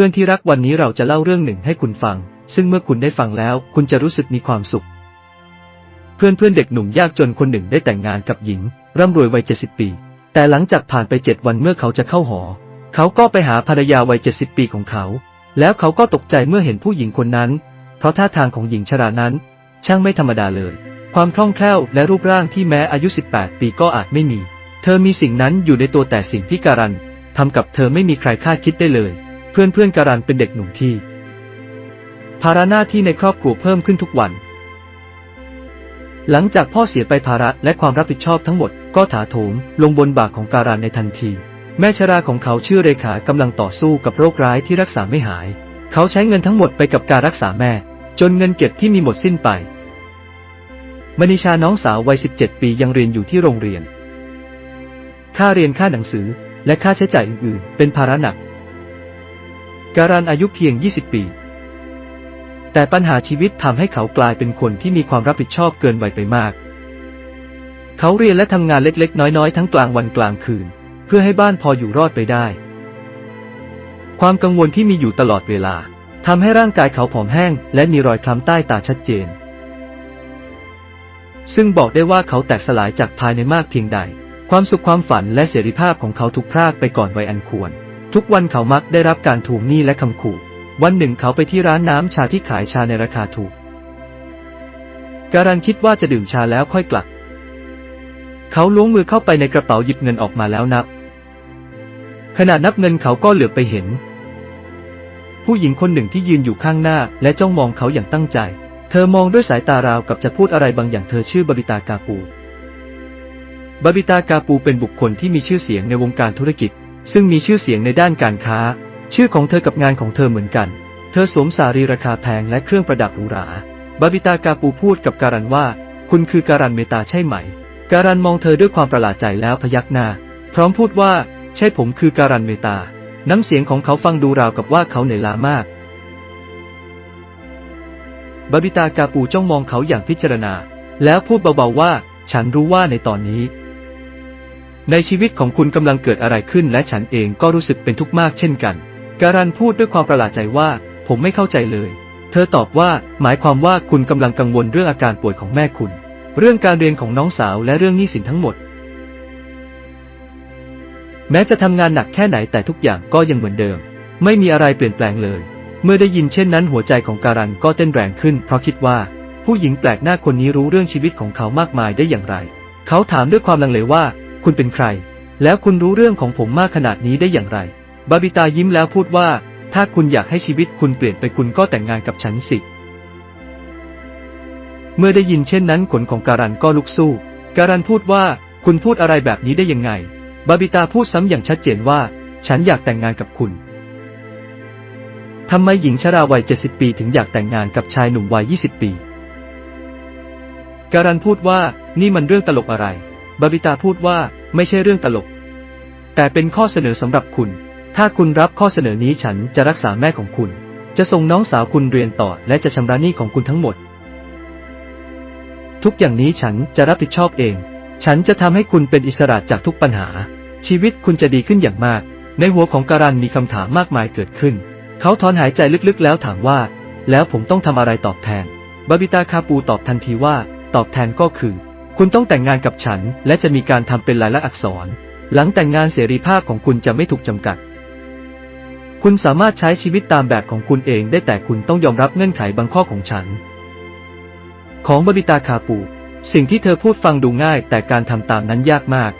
พื่อนที่รักวันนี้เราจะเล่าเรื่องหนึ่งให้คุณฟัง ซึ่งเมื่อคุณได้ฟังแล้ว คุณจะรู้สึกมีความสุข เพื่อนเพื่อนเด็กหนุ่มยากจนคนหนึ่งได้แต่งงานกับหญิง ร่ำรวยวัยเจ็ดสิบปี แต่หลังจากผ่านไปเจ็ดวันเมื่อเขาจะเข้าหอ เขาก็ไปหาภรรยาวัยเจ็ดสิบปีของเขา แล้วเขาก็ตกใจเมื่อเห็นผู้หญิงคนนั้น เพราะท่าทางของหญิงชรานั้น ช่างไม่ธรรมดาเลย ความคล่องแคล่วและรูปร่างที่แม้อายุ 18 ปีก็อาจไม่มี เธอมีสิ่งนั้นอยู่ในตัวแต่สิ่งที่การันทำกับเธอไม่มีใครคาดคิดได้เลย พื่อนเพื่อนๆการันเป็นเด็กหนุ่มที่ ภาระหน้าที่ในครอบครัวเพิ่มขึ้นทุกวัน หลังจากพ่อเสียไปภาระและความรับผิดชอบทั้งหมดก็ถาโถมลงบนบ่าของการันในทันที แม่ชราของเขาชื่อเรขากำลังต่อสู้กับโรคร้ายที่รักษาไม่หาย เขาใช้เงินทั้งหมดไปกับการรักษาแม่ จนเงินเก็บที่มีหมดสิ้นไปมณีชาน้องสาววัย 17 ปียังเรียนอยู่ที่โรงเรียน ค่าเรียนค่าหนังสือและค่าใช้จ่ายอื่นๆ เป็นภาระหนัก การันอายุเพียง 20 ปี แต่ปัญหาชีวิตทำให้เขากลายเป็นคนที่มีความรับผิดชอบเกินวัยไปมาก เขาเรียนและทำงานเล็กๆ น้อยๆ ทั้งกลางวันกลางคืน เพื่อให้บ้านพออยู่รอดไปได้ ความกังวลที่มีอยู่ตลอดเวลาทำให้ร่างกายเขาผอมแห้ง และมีรอยคล้ำใต้ตาชัดเจน ซึ่งบอกได้ว่าเขาแตกสลายจากภายในมากเพียงใด ความสุขความฝันและเสรีภาพของเขาถูกพรากไปก่อนวัยอันควร ทุกวันเขามักได้รับการทวงหนี้และคำขู่ วันหนึ่งเขาไปที่ร้านน้ำชาที่ขายชาในราคาถูก การันคิดว่าจะดื่มชาแล้วค่อยกลับ เขาล้วงมือเข้าไปในกระเป๋าหยิบเงินออกมาแล้วนับ ขณะนับเงินเขาก็เหลือบไปเห็น ผู้หญิงคนหนึ่งที่ยืนอยู่ข้างหน้าและจ้องมองเขาอย่างตั้งใจ เธอมองด้วยสายตาราวกับจะพูดอะไรบางอย่างเธอชื่อบาบิตากาปูบาบิตากาปูเป็นบุคคลที่มีชื่อเสียงในวงการธุรกิจ ซึ่งมีชื่อเสียงในด้านการค้า ชื่อของเธอกับงานของเธอเหมือนกัน เธอสวมสารีราคาแพงและเครื่องประดับหรูหราบาบิตากาปูพูดกับการันว่า คุณคือการันเมตาใช่ไหม การันมองเธอด้วยความประหลาดใจแล้วพยักหน้า พร้อมพูดว่า ใช่ผมคือการันเมตา น้ำเสียงของเขาฟังดูราวกับว่าเขาเหนื่อยล้ามาก บาบิตากาปูจ้องมองเขาอย่างพิจารณา แล้วพูดเบาๆว่า ฉันรู้ว่าในตอนนี้ ในชีวิตของคุณกำลังเกิดอะไรขึ้นและฉันเองก็รู้สึกเป็นทุกข์มากเช่นกัน การันพูดด้วยความประหลาดใจว่า ผมไม่เข้าใจเลย เธอตอบว่า หมายความว่าคุณกำลังกังวลเรื่องอาการป่วยของแม่คุณ เรื่องการเรียนของน้องสาวและเรื่องหนี้สินทั้งหมด แม้จะทำงานหนักแค่ไหนแต่ทุกอย่างก็ยังเหมือนเดิม ไม่มีอะไรเปลี่ยนแปลงเลย เมื่อได้ยินเช่นนั้นหัวใจของการันก็เต้นแรงขึ้น เพราะคิดว่า ผู้หญิงแปลกหน้าคนนี้รู้เรื่องชีวิตของเขามากมายได้อย่างไร เขาถามด้วยความลังเลว่า คุณเป็นใคร แล้วคุณรู้เรื่องของผมมากขนาดนี้ได้อย่างไร บาบิตายิ้มแล้วพูดว่า ถ้าคุณอยากให้ชีวิตคุณเปลี่ยนไปคุณก็แต่งงานกับฉันสิ เมื่อได้ยินเช่นนั้นขนของการันก็ลุกสู้ การันพูดว่า คุณพูดอะไรแบบนี้ได้ยังไง บาบิตาพูดซ้ำอย่างชัดเจนว่า ฉันอยากแต่งงานกับคุณทำไมหญิงชราวัย 70 ปีถึงอยากแต่งงานกับชายหนุ่มวัย 20 ปี การันพูดว่า นี่มันเรื่องตลกอะไร บาบิตาพูดว่า ไม่ใช่เรื่องตลก แต่เป็นข้อเสนอสำหรับคุณ ถ้าคุณรับข้อเสนอนี้ฉันจะรักษาแม่ของคุณ จะส่งน้องสาวคุณเรียนต่อและจะชำระหนี้ของคุณทั้งหมด ทุกอย่างนี้ฉันจะรับผิดชอบเอง ฉันจะทำให้คุณเป็นอิสระจากทุกปัญหา ชีวิตคุณจะดีขึ้นอย่างมาก ในหัวของการันมีคำถามมากมายเกิดขึ้น เขาถอนหายใจลึกๆ แล้วถามว่า แล้วผมต้องทำอะไรตอบแทนบาบิตาคาปูตอบทันทีว่า ตอบแทนก็คือ คุณต้องแต่งงานกับฉัน และจะมีการทำเป็นลายลักษณ์อักษร หลังแต่งงานเสรีภาพของคุณจะไม่ถูกจำกัด คุณสามารถใช้ชีวิตตามแบบของคุณเองได้แต่คุณต้องยอมรับเงื่อนไขบางข้อของฉัน ของบาบิตาคาปู สิ่งที่เธอพูดฟังดูง่าย แต่การทำตามนั้นยากมาก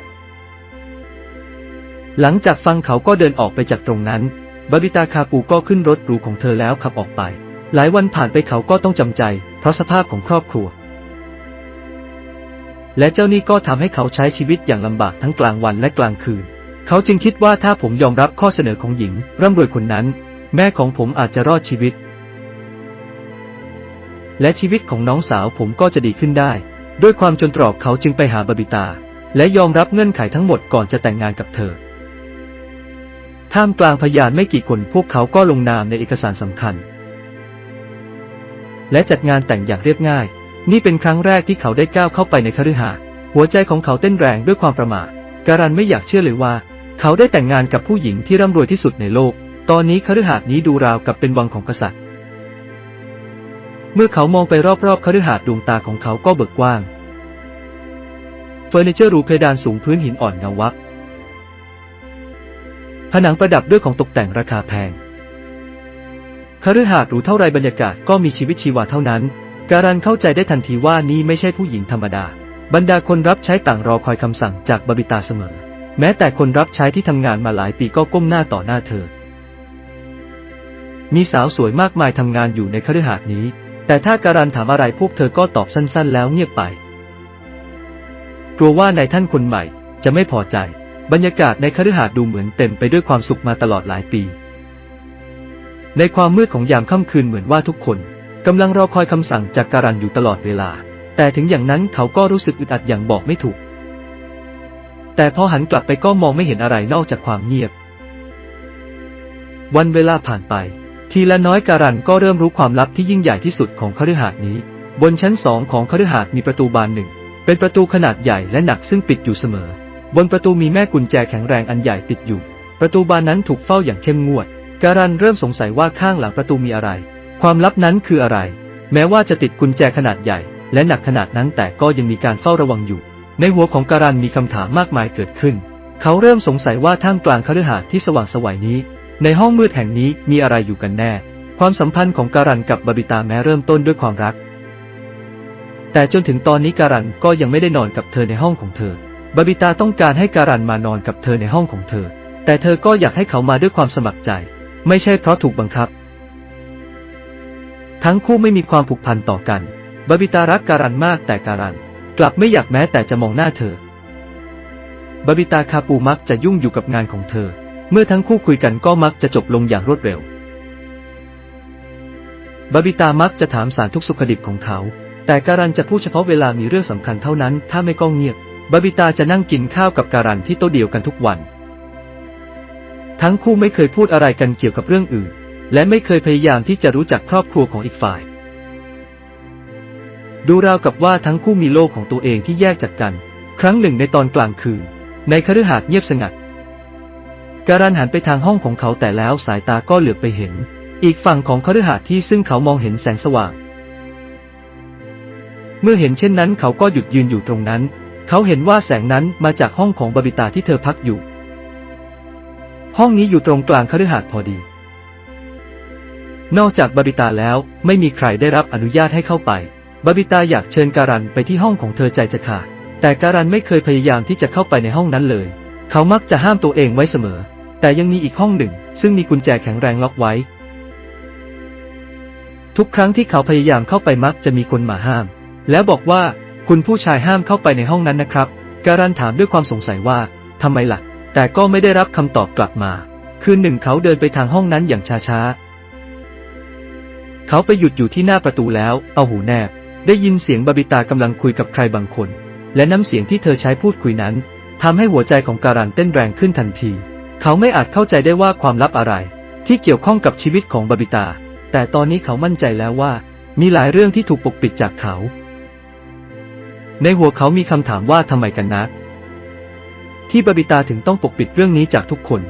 หลังจากฟังเขาก็เดินออกไปจากตรงนั้นบาบิตาคาปูก็ขึ้นรถหรูของเธอแล้วขับออกไป หลายวันผ่านไปเขาก็ต้องจำใจ เพราะสภาพของครอบครัว และเจ้านี้ก็ทำให้เขาใช้ชีวิตอย่างลำบากทั้งกลางวันและกลางคืน เขาจึงคิดว่าถ้าผมยอมรับข้อเสนอของหญิงร่ำรวยคนนั้น แม่ของผมอาจจะรอดชีวิต และชีวิตของน้องสาวผมก็จะดีขึ้นได้ ด้วยความจนตรอกเขาจึงไปหาบาบิตา และยอมรับเงื่อนไขทั้งหมดก่อนจะแต่งงานกับเธอ ท่ามกลางพยานไม่กี่คนพวกเขาก็ลงนามในเอกสารสำคัญ และจัดงานแต่งอย่างเรียบง่าย นี่เป็นครั้งแรกที่เขาได้ก้าวเข้าไปในคฤหาสน์หัวใจของเขาเต้นแรงด้วยความประหม่าการันไม่อยากเชื่อเลยว่า เขาได้แต่งงานกับผู้หญิงที่ร่ำรวยที่สุดในโลก ตอนนี้คฤหาสน์นี้ดูราวกับเป็นวังของกษัตริย์ เมื่อเขามองไปรอบๆคฤหาสน์ดวงตาของเขาก็เบิกกว้างเฟอร์นิเจอร์รูเพดานสูงพื้นหินอ่อนเงาวับผนังประดับด้วยของตกแต่งราคาแพงคฤหาสน์หรูเท่าไรบรรยากาศก็มีชีวิตชีวาเท่านั้น การันเข้าใจได้ทันทีว่านี่ไม่ใช่ผู้หญิงธรรมดา บรรดาคนรับใช้ต่างรอคอยคำสั่งจากบาบิตาเสมอ แม้แต่คนรับใช้ที่ทำงานมาหลายปีก็ก้มหน้าต่อหน้าเธอ มีสาวสวยมากมายทำงานอยู่ในคฤหาสน์นี้ แต่ถ้าการันถามอะไรพวกเธอก็ตอบสั้นๆ แล้วเงียบไป กลัวว่านายท่านคนใหม่จะไม่พอใจ บรรยากาศในคฤหาสน์ดูเหมือนเต็มไปด้วยความสุขมาตลอดหลายปี ในความมืดของยามค่ำคืนเหมือนว่าทุกคน กำลังรอคอยคำสั่งจากการันอยู่ตลอดเวลา แต่ถึงอย่างนั้นเขาก็รู้สึกอึดอัดอย่างบอกไม่ถูก แต่พอหันกลับไปก็มองไม่เห็นอะไรนอกจากความเงียบ วันเวลาผ่านไป ทีละน้อยการันก็เริ่มรู้ความลับที่ยิ่งใหญ่ที่สุดของคฤหาสน์นี้ บนชั้นสองของคฤหาสน์มีประตูบานหนึ่ง เป็นประตูขนาดใหญ่และหนักซึ่งปิดอยู่เสมอ บนประตูมีแม่กุญแจแข็งแรงอันใหญ่ติดอยู่ ประตูบานนั้นถูกเฝ้าอย่างเข้มงวด การันเริ่มสงสัยว่าข้างหลังประตูมีอะไร ความลับนั้นคืออะไร แม้ว่าจะติดกุญแจขนาดใหญ่ และหนักขนาดนั้นแต่ก็ยังมีการเฝ้าระวังอยู่ ในหัวของการันมีคำถามมากมายเกิดขึ้น เขาเริ่มสงสัยว่าท่ามกลางคฤหาสน์ที่สว่างสวัยนี้ ในห้องมืดแห่งนี้มีอะไรอยู่กันแน่ ความสัมพันธ์ของการันกับบาบิตาแม้เริ่มต้นด้วยความรัก แต่จนถึงตอนนี้การันก็ยังไม่ได้นอนกับเธอในห้องของเธอบาบิตาต้องการให้การันมานอนกับเธอในห้องของเธอ แต่เธอก็อยากให้เขามาด้วยความสมัครใจ ไม่ใช่เพราะถูกบังคับ ทั้งคู่ไม่มีความผูกพันต่อกันบาบิตารักการันมากแต่การัน กลับไม่อยากแม้แต่จะมองหน้าเธอบาบิตาคาปูมักจะยุ่งอยู่กับงานของเธอ เมื่อทั้งคู่คุยกันก็มักจะจบลงอย่างรวดเร็วบาบิตามักจะถามสารทุกสุขดิบของเขา แต่การันจะพูดเฉพาะเวลามีเรื่องสำคัญเท่านั้น ถ้าไม่ก็เงียบบาบิตาจะนั่งกินข้าวกับการันที่โต๊ะเดียวกันทุกวัน ทั้งคู่ไม่เคยพูดอะไรกันเกี่ยวกับเรื่องอื่น และไม่เคยพยายามที่จะรู้จักครอบครัวของอีกฝ่าย ดูราวกับว่าทั้งคู่มีโลกของตัวเองที่แยกจากกัน ครั้งหนึ่งในตอนกลางคืน ในคฤหาสน์เงียบสงัด การันหันไปทางห้องของเขาแต่แล้วสายตาก็เหลือบไปเห็น อีกฝั่งของคฤหาสน์ที่ซึ่งเขามองเห็นแสงสว่าง เมื่อเห็นเช่นนั้นเขาก็หยุดยืนอยู่ตรงนั้น เขาเห็นว่าแสงนั้นมาจากห้องของบาบิตาที่เธอพักอยู่ ห้องนี้อยู่ตรงกลางคฤหาสน์พอดี นอกจากบาบิตาแล้วไม่มีใครได้รับอนุญาตให้เข้าไป บาบิตาอยากเชิญการันไปที่ห้องของเธอใจจะขาด แต่การันไม่เคยพยายามที่จะเข้าไปในห้องนั้นเลย เขามักจะห้ามตัวเองไว้เสมอ แต่ยังมีอีกห้องหนึ่ง ซึ่งมีกุญแจแข็งแรงล็อกไว้ ทุกครั้งที่เขาพยายามเข้าไปมักจะมีคนมาห้าม แล้วบอกว่าคุณผู้ชายห้ามเข้าไปในห้องนั้นนะครับ การันถามด้วยความสงสัยว่าทำไมล่ะ แต่ก็ไม่ได้รับคำตอบกลับมา คืนหนึ่งเขาเดินไปทางห้องนั้นอย่างช้าๆ เขาไปหยุดอยู่ที่หน้าประตูแล้ว เอาหูแนบ ได้ยินเสียงบาบิตากำลังคุยกับใครบางคน และน้ำเสียงที่เธอใช้พูดคุยนั้นทำให้หัวใจของการันเต้นแรงขึ้นทันที เขาไม่อาจเข้าใจได้ว่าความลับอะไร ที่เกี่ยวข้องกับชีวิตของบาบิตา แต่ตอนนี้เขามั่นใจแล้วว่า มีหลายเรื่องที่ถูกปกปิดจากเขา ในหัวเขามีคำถามว่าทำไมกันนะที่บาบิตาถึงต้องปกปิดเรื่องนี้จากทุกคน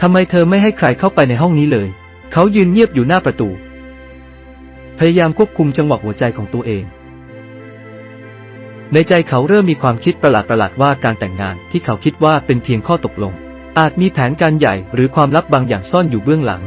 ทำไมเธอไม่ให้ใครเข้าไปในห้องนี้เลย เขายืนเงียบอยู่หน้าประตู พยายามควบคุมจังหวะหัวใจของตัวเอง ในใจเขาเริ่มมีความคิดประหลาดๆว่าการแต่งงานที่เขาคิดว่าเป็นเพียงข้อตกลง อาจมีแผนการใหญ่หรือความลับบางอย่างซ่อนอยู่เบื้องหลัง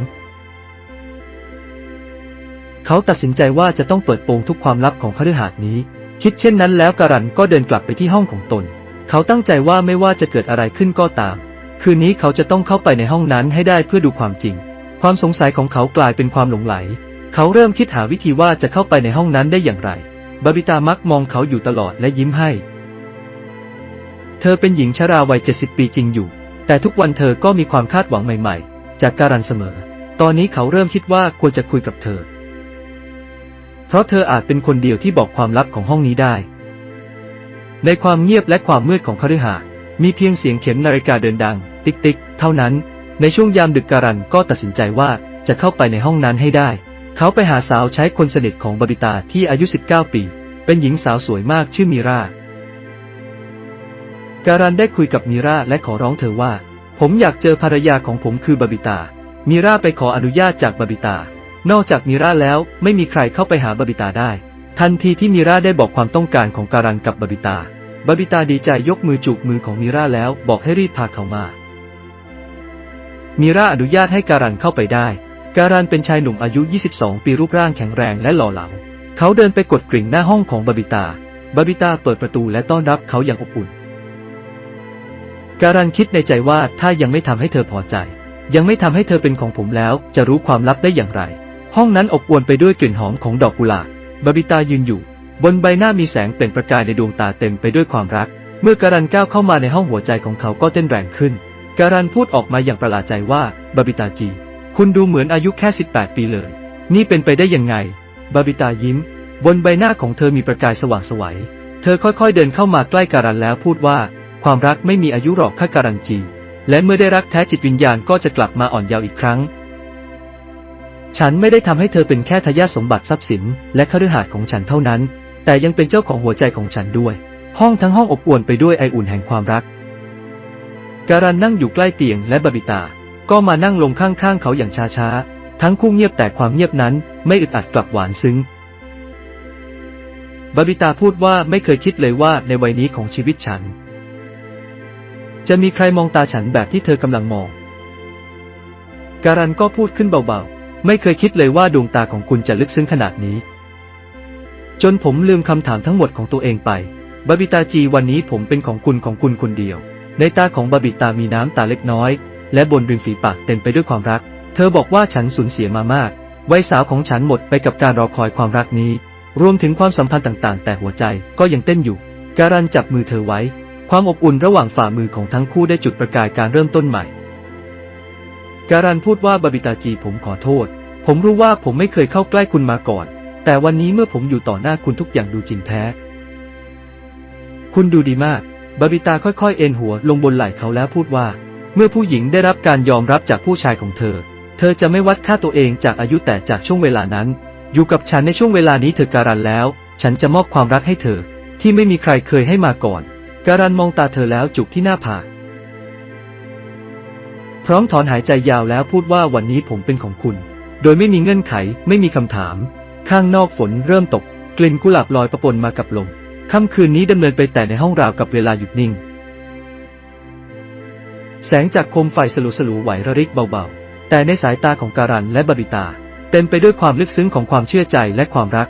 เขาตัดสินใจว่าจะต้องเปิดโปงทุกความลับของคฤหาสน์นี้ คิดเช่นนั้นแล้วการันก็เดินกลับไปที่ห้องของตน เขาตั้งใจว่าไม่ว่าจะเกิดอะไรขึ้นก็ตาม คืนนี้เขาจะต้องเข้าไปในห้องนั้นให้ได้เพื่อดูความจริง ความสงสัยของเขากลายเป็นความหลงไหล เขาเริ่มคิดหาวิธีว่าจะเข้าไปในห้องนั้นได้อย่างไร บาบิตามักมองเขาอยู่ตลอดและยิ้มให้ เธอเป็นหญิงชราวัยเจ็ดสิบปีจริงอยู่ แต่ทุกวันเธอก็มีความคาดหวังใหม่ ๆ จากการันเสมอ ตอนนี้เขาเริ่มคิดว่าควรจะคุยกับเธอ เพราะเธออาจเป็นคนเดียวที่บอกความลับของห้องนี้ได้ ในความเงียบและความมืดของคฤหาสน์มีเพียงเสียงเข็มนาฬิกาเดินดัง ติ๊กติ๊กเท่านั้น ในช่วงยามดึกการันก็ตัดสินใจว่าจะเข้าไปในห้องนั้นให้ได้ เขาไปหาสาวใช้คนสนิทของบาบิตาที่อายุ 19 ปี เป็นหญิงสาวสวยมากชื่อมีรา การันได้คุยกับมีราและขอร้องเธอว่า ผมอยากเจอภรรยาของผมคือบาบิตา มีราไปขออนุญาตจากบาบิตา นอกจากมีราแล้วไม่มีใครเข้าไปหาบาบิตาได้ ทันทีที่มีราได้บอกความต้องการของการันกับบาบิตาบาบิตาดีใจยกมือจูบมือของมีราแล้วบอกให้รีบพาเขามา มีราอนุญาตให้การันเข้าไปได้ การันเป็นชายหนุ่มอายุ 22 ปีรูปร่างแข็งแรงและหล่อเหลา เขาเดินไปกดกริ่งหน้าห้องของบาบิตา บาบิตาเปิดประตูและต้อนรับเขาอย่างอบอุ่น การันคิดในใจว่าถ้ายังไม่ทำให้เธอพอใจ ยังไม่ทำให้เธอเป็นของผมแล้ว จะรู้ความลับได้อย่างไร ห้องนั้นอบอวลไปด้วยกลิ่นหอมของดอกกุหลาบบาบิตายืนอยู่ บนใบหน้ามีแสงเปล่งประกายในดวงตาเต็มไปด้วยความรัก เมื่อการันก้าวเข้ามาในห้องหัวใจของเขาก็เต้นแรงขึ้น การันพูดออกมาอย่างประหลาดใจว่าบาบิตาจี คุณดูเหมือนอายุแค่ 18 ปีเลย นี่เป็นไปได้ยังไง บาบิตายิ้ม บนใบหน้าของเธอมีประกายสว่างสวัยเธอค่อยๆเดินเข้ามาใกล้การันแล้วพูดว่า ความรักไม่มีอายุหรอกข้าการันจี และเมื่อได้รักแท้จิตวิญญาณก็จะกลับมาอ่อนเยาว์อีกครั้ง ฉันไม่ได้ทำให้เธอเป็นแค่ทายาทสมบัติทรัพย์สิน และคฤหาสน์ของฉันเท่านั้น แต่ยังเป็นเจ้าของหัวใจของฉันด้วย ห้องทั้งห้องอบอวลไปด้วยไออุ่นแห่งความรัก การันนั่งอยู่ใกล้เตียงและบาบิตา ก็มานั่งลงข้างๆเขาอย่างช้าๆ ทั้งคู่เงียบแต่ความเงียบนั้นไม่อึดอัดกลับหวานซึ้งบาบิตาพูดว่าไม่เคยคิดเลยว่าในวัยนี้ของชีวิตฉัน จะมีใครมองตาฉันแบบที่เธอกำลังมอง การันก็พูดขึ้นเบาๆ ไม่เคยคิดเลยว่าดวงตาของคุณจะลึกซึ้งขนาดนี้ จนผมลืมคำถามทั้งหมดของตัวเองไปบาบิตาจีวันนี้ผมเป็นของคุณของคุณคนเดียว ในตาของบาบิตามีน้ำตาเล็กน้อย และบนริมฝีปากเต็มไปด้วยความรัก เธอบอกว่าฉันสูญเสียมามากวัยสาวของฉันหมดไปกับการรอคอยความรักนี้ รวมถึงความสัมพันธ์ต่างๆ แต่หัวใจก็ยังเต้นอยู่ การันจับมือเธอไว้ ความอบอุ่นระหว่างฝ่ามือของทั้งคู่ได้จุดประกายการเริ่มต้นใหม่ การันพูดว่าบาบิตาจีผมขอโทษ ผมรู้ว่าผมไม่เคยเข้าใกล้คุณมาก่อน แต่วันนี้เมื่อผมอยู่ต่อหน้าคุณทุกอย่างดูจริงแท้ คุณดูดีมาก บาบิตาค่อยๆ เอ็นหัวลงบนไหล่เขาแล้วพูดว่า เมื่อผู้หญิงได้รับการยอมรับจากผู้ชายของเธอ เธอจะไม่วัดค่าตัวเองจากอายุแต่จากช่วงเวลานั้น อยู่กับฉันในช่วงเวลานี้เธอการันแล้ว ฉันจะมอบความรักให้เธอ ที่ไม่มีใครเคยให้มาก่อน การันมองตาเธอแล้วจุกที่หน้าผากพร้อมถอนหายใจยาวแล้วพูดว่าวันนี้ผมเป็นของคุณ โดยไม่มีเงื่อนไขไม่มีคำถาม ข้างนอกฝนเริ่มตก กลิ่นกุหลาบลอยประปนมากับลม ค่ำคืนนี้ดำเนินไปแต่ในห้องราวกับเวลาหยุดนิ่ง แสงจากโคมไฟสลัวสลัวไหวระริกเบาๆ แต่ในสายตาของการันและบาบิตา เต็มไปด้วยความลึกซึ้งของความเชื่อใจและความรัก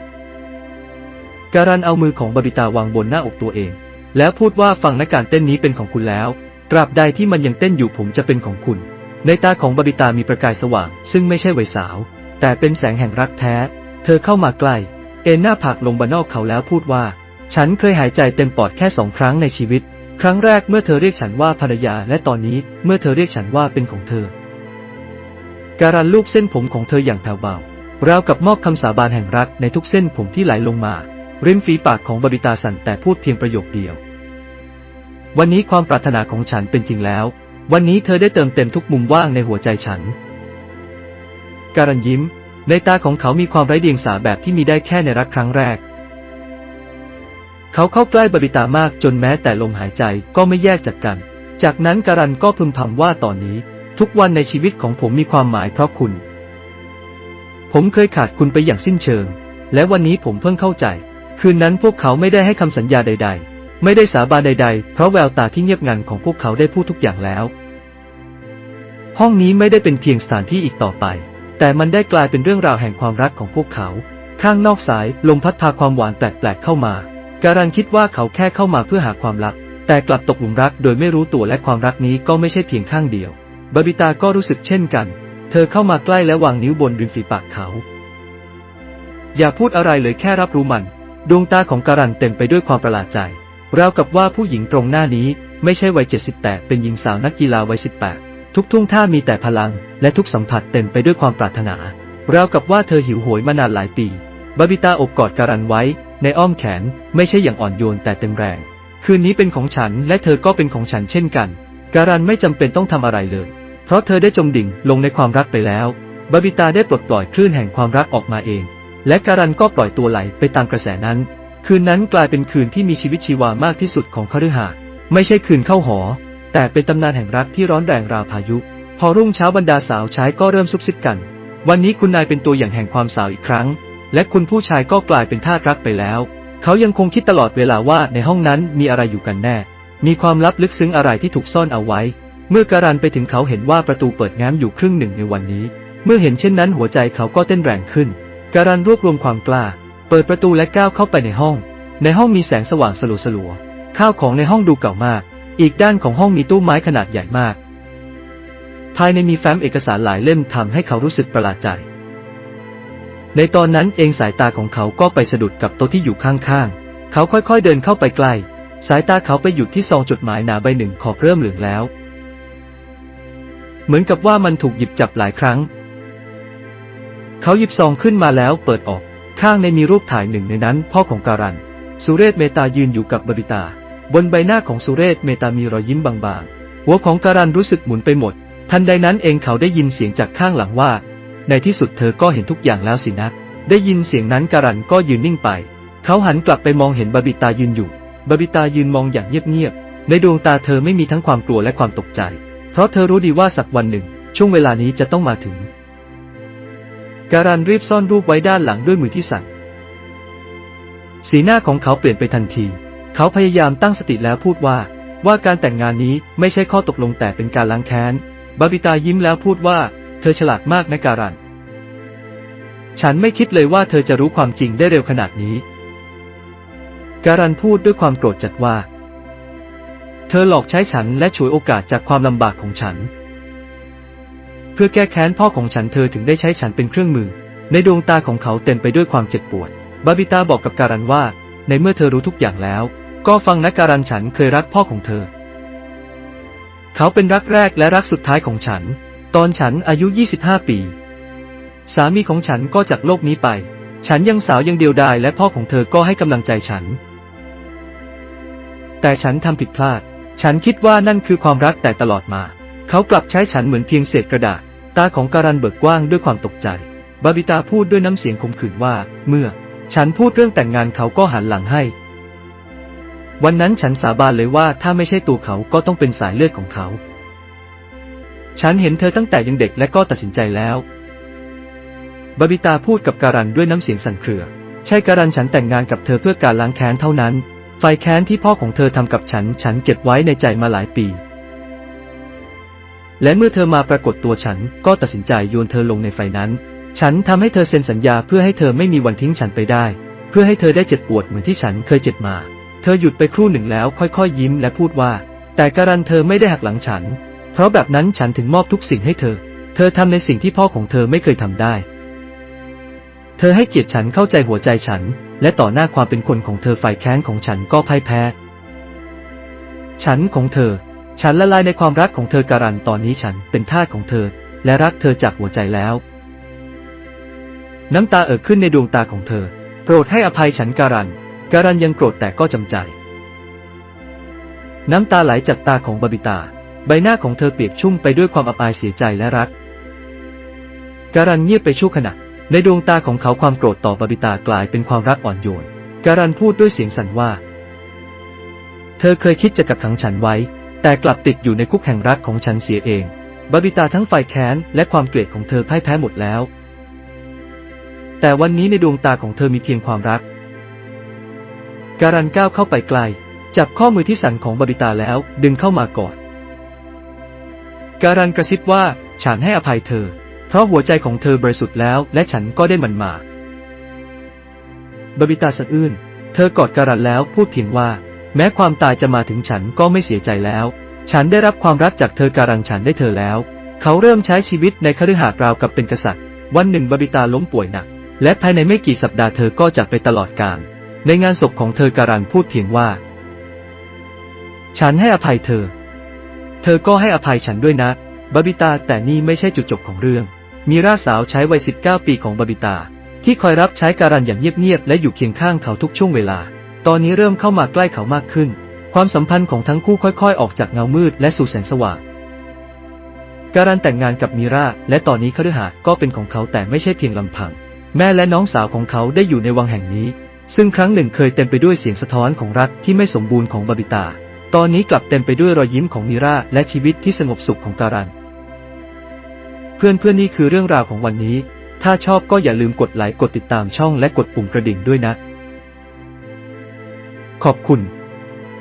การันเอามือของบาบิตาวางบนหน้าอกตัวเอง แล้วพูดว่าฟังนะกการเต้นนี้เป็นของคุณแล้ว ตราบใดที่มันยังเต้นอยู่ผมจะเป็นของคุณ ในตาของบาบิตามีประกายสว่าง ซึ่งไม่ใช่ไวสาว แต่เป็นแสงแห่งรักแท้ เธอเข้ามาใกล้ เอ็นหน้าผากลงบนนอกเขาแล้วพูดว่า ฉันเคยหายใจเต็มปอดแค่สองครั้งในชีวิต ครั้งแรกเมื่อเธอเรียกฉันว่าภรรยาและตอนนี้เมื่อเธอเรียกฉันว่าเป็นของเธอ การันลูบเส้นผมของเธออย่างแผ่วเบาราวกับมอบคำสาบานแห่งรักในทุกเส้นผมที่ไหลลงมา ริมฝีปากของบาบิตาสั่นแต่พูดเพียงประโยคเดียว วันนี้ความปรารถนาของฉันเป็นจริงแล้ว วันนี้เธอได้เติมเต็มทุกมุมว่างในหัวใจฉัน การันยิ้ม ในตาของเขามีความไร้เดียงสาแบบที่มีได้แค่ในรักครั้งแรก เขาเข้าใกล้บาบิตามากจนแม้แต่ลมหายใจก็ไม่แยกจากกัน จากนั้นการันก็พึมพำว่าตอนนี้ ทุกวันในชีวิตของผมมีความหมายเพราะคุณ ผมเคยขาดคุณไปอย่างสิ้นเชิง และวันนี้ผมเพิ่งเข้าใจ คืนนั้นพวกเขาไม่ได้ให้คำสัญญาใด ๆ ไม่ได้สาบานใด ๆ เพราะแววตาที่เงียบงันของพวกเขาได้พูดทุกอย่างแล้ว ห้องนี้ไม่ได้เป็นเพียงสถานที่อีกต่อไป แต่มันได้กลายเป็นเรื่องราวแห่งความรักของพวกเขา ข้างนอกสายลมพัดพาความหวานแปลกๆเข้ามา การันคิดว่าเขาแค่เข้ามาเพื่อหาความรัก แต่กลับตกหลุมรักโดยไม่รู้ตัวและความรักนี้ก็ไม่ใช่เพียงข้างเดียว บาบิตาก็รู้สึกเช่นกัน เธอเข้ามาใกล้และวางนิ้วบนริมฝีปากเขา อย่าพูดอะไรเลยแค่รับรู้มัน ดวงตาของการันเต็มไปด้วยความประหลาดใจราวกับว่าผู้หญิงตรงหน้านี้ไม่ใช่วัยเจ็ดสิบแต่เป็นหญิงสาวนักกีฬาวัยสิบแปดทุกทุ่งท่ามีแต่พลัง และทุกสัมผัสเต็มไปด้วยความปรารถนาราวกับว่าเธอหิวโหยมานานหลายปี บาบิตาอบกอดการันไว้ ในอ้อมแขนไม่ใช่อย่างอ่อนโยนแต่เต็มแรง คืนนี้เป็นของฉันและเธอก็เป็นของฉันเช่นกัน การันไม่จำเป็นต้องทำอะไรเลย เพราะเธอได้จมดิ่งลงในความรักไปแล้วบาบิตาได้ปลดปล่อยคลื่นแห่งความรักออกมาเอง และการันก็ปล่อยตัวไหลไปตามกระแสนั้น คืนนั้นกลายเป็นคืนที่มีชีวิตชีวามากที่สุดของคฤหาสน์ไม่ใช่คืนเข้าหอ แต่เป็นตำนานแห่งรักที่ร้อนแรงราวพายุ พอรุ่งเช้าบรรดาสาวใช้ก็เริ่มซุบซิบกัน วันนี้คุณนายเป็นตัวอย่างแห่งความสาวอีกครั้ง และคุณผู้ชายก็กลายเป็นทาสรักไปแล้ว เขายังคงคิดตลอดเวลาว่าในห้องนั้นมีอะไรอยู่กันแน่ มีความลับลึกซึ้งอะไรที่ถูกซ่อนเอาไว้ เมื่อการันไปถึงเขาเห็นว่าประตูเปิดง้มอยู่ครึ่งหนึ่งในวันนี้ เมื่อเห็นเช่นนั้นหัวใจเขาก็เต้นแรงขึ้น การันรวบรวมความกล้า เปิดประตูและก้าวเข้าไปในห้อง ในห้องมีแสงสว่างสลัวๆข้าวของในห้องดูเก่ามาก อีกด้านของห้องมีตู้ไม้ขนาดใหญ่มาก ภายในมีแฟ้มเอกสารหลายเล่มทำให้เขารู้สึกประหลาดใจ ในตอนนั้นเองสายตาของเขาก็ไปสะดุดกับโต๊ะที่อยู่ข้างๆ เขาค่อยๆเดินเข้าไปใกล้ สายตาเขาไปหยุดที่ซองจดหมายหนาใบหนึ่งขอบเริ่มเหลืองแล้ว เหมือนกับว่ามันถูกหยิบจับหลายครั้ง เขาหยิบซองขึ้นมาแล้วเปิดออก ข้างในมีรูปถ่ายหนึ่งในนั้นพ่อของการัน สุเรศเมตายืนอยู่กับบริตา บนใบหน้าของสุเรศเมตามีรอยยิ้มบางๆ หัวของการันรู้สึกหมุนไปหมด ทันใดนั้นเองเขาได้ยินเสียงจากข้างหลังว่า ในที่สุดเธอก็เห็นทุกอย่างแล้วสินะ ได้ยินเสียงนั้นการันก็ยืนนิ่งไป เขาหันกลับไปมองเห็นบาบิตายืนอยู่ บาบิตายืนมองอย่างเงียบๆ ในดวงตาเธอไม่มีทั้งความกลัวและความตกใจ เพราะเธอรู้ดีว่าสักวันหนึ่ง ช่วงเวลานี้จะต้องมาถึง การันรีบซ่อนรูปไว้ด้านหลังด้วยมือที่สั่น สีหน้าของเขาเปลี่ยนไปทันที เขาพยายามตั้งสติแล้วพูดว่า ว่าการแต่งงานนี้ไม่ใช่ข้อตกลงแต่เป็นการล้างแค้น บาบิตายิ้มแล้วพูดว่า เธอฉลาดมากนะการัน ฉันไม่คิดเลยว่าเธอจะรู้ความจริงได้เร็วขนาดนี้ การันพูดด้วยความโกรธจัดว่า เธอหลอกใช้ฉันและฉวยโอกาสจากความลำบากของฉัน เพื่อแก้แค้นพ่อของฉันเธอถึงได้ใช้ฉันเป็นเครื่องมือ ในดวงตาของเขาเต็มไปด้วยความเจ็บปวด บาบิตาบอกกับการันว่า ในเมื่อเธอรู้ทุกอย่างแล้ว ก็ฟังนะการันฉันเคยรักพ่อของเธอ เขาเป็นรักแรกและรักสุดท้ายของฉัน ตอนฉันอายุ 25 ปี สามีของฉันก็จากโลกนี้ไป ฉันยังสาวยังเดียวดายและพ่อของเธอก็ให้กำลังใจฉัน แต่ฉันทำผิดพลาด ฉันคิดว่านั่นคือความรักแต่ตลอดมา เขากลับใช้ฉันเหมือนเพียงเศษกระดาษ ตาของการันเบิกกว้างด้วยความตกใจ บาบิตาพูดด้วยน้ำเสียงขมขื่นว่า เมื่อ ฉันพูดเรื่องแต่งงานเขาก็หันหลังให้ วันนั้นฉันสาบานเลยว่าถ้าไม่ใช่ตัวเขาก็ต้องเป็นสายเลือดของเขา ฉันเห็นเธอตั้งแต่ยังเด็กและก็ตัดสินใจแล้ว บาบิตาพูดกับการันด้วยน้ำเสียงสั่นเครือ ใช่การันฉันแต่งงานกับเธอเพื่อการล้างแค้นเท่านั้น ไฟแค้นที่พ่อของเธอทำกับฉัน ฉันเก็บไว้ในใจมาหลายปี และเมื่อเธอมาปรากฏตัวฉันก็ตัดสินใจโยนเธอลงในไฟนั้น ฉันทำให้เธอเซ็นสัญญาเพื่อให้เธอไม่มีวันทิ้งฉันไปได้ เพื่อให้เธอได้เจ็บปวดเหมือนที่ฉันเคยเจ็บมา เธอหยุดไปครู่หนึ่งแล้วค่อยๆยิ้มและพูดว่า แต่การันเธอไม่ได้หักหลังฉัน เพราะแบบนั้นฉันถึงมอบทุกสิ่งให้เธอ เธอทำในสิ่งที่พ่อของเธอไม่เคยทำได้ เธอให้เกียรติฉันเข้าใจหัวใจฉัน และต่อหน้าความเป็นคนของเธอฝ่ายแค้นของฉันก็พ่ายแพ้ ฉันของเธอ ฉันละลายในความรักของเธอการันตอนนี้ฉันเป็นทาสของเธอ และรักเธอจากหัวใจแล้ว น้ำตาเอ่อขึ้นในดวงตาของเธอ โปรดให้อภัยฉันการัน การันยังโกรธแต่ก็จำใจ น้ำตาไหลจากตาของบาบิตา ใบหน้าของเธอเปียกชุ่มไปด้วยความอับอายเสียใจและรัก การันเงียบไปชั่วขณะ ในดวงตาของเขาความโกรธต่อบาบิตากลายเป็นความรักอ่อนโยน การันพูดด้วยเสียงสั่นว่า เธอเคยคิดจะกักขังฉันไว้ แต่กลับติดอยู่ในคุกแห่งรักของฉันเสียเอง บาบิตาทั้งฝ่ายแค้นและความเกลียดของเธอพ่ายแพ้หมดแล้ว แต่วันนี้ในดวงตาของเธอมีเพียงความรัก การันก้าวเข้าไปไกล จับข้อมือที่สั่นของบาบิตาแล้วดึงเข้ามากอด การันกระซิบว่าฉันให้อภัยเธอ เพราะหัวใจของเธอบริสุทธิ์แล้ว และฉันก็ได้มันมา บบิตาสะอื้น เธอกอดการันแล้วพูดเพียงว่า แม้ความตายจะมาถึงฉันก็ไม่เสียใจแล้ว ฉันได้รับความรักจากเธอการันฉันได้เธอแล้ว เขาเริ่มใช้ชีวิตในคฤหาสน์ราวกับเป็นกษัตริย์ วันหนึ่งบบิตาล้มป่วยหนัก และภายในไม่กี่สัปดาห์เธอก็จากไปตลอดกาลในงานศพของเธอการันพูดเพียงว่า ฉันให้อภัยเธอ อก็ให้อภัยฉันด้วยนะบาบิตาแต่นี่ไม่ใช่จุดจบของเรื่อง มีราสาวใช้วัย 19 ปีของบาบิตา ที่คอยรับใช้การันอย่างเงียบๆและอยู่เคียงข้างเขาทุกช่วงเวลา ตอนนี้เริ่มเข้ามาใกล้เขามากขึ้น ความสัมพันธ์ของทั้งคู่ค่อยๆ ออกจากเงามืดและสู่แสงสว่างการันแต่งงานกับมีราและตอนนี้คฤหาสน์ก็เป็นของเขาแต่ไม่ใช่เพียงลำพัง แม่และน้องสาวของเขาได้อยู่ในวังแห่งนี้ ซึ่งครั้งหนึ่งเคยเต็มไปด้วยเสียงสะท้อนของรักที่ไม่สมบูรณ์ของบาบิตา ตอนนี้กลับเต็มไปด้วยรอยยิ้มของมีราและชีวิตที่สงบสุขของการัน เพื่อนเพื่อนนี่คือเรื่องราวของวันนี้ ถ้าชอบก็อย่าลืมกดไลค์กดติดตามช่องและกดปุ่มกระดิ่งด้วยนะ ขอบคุณ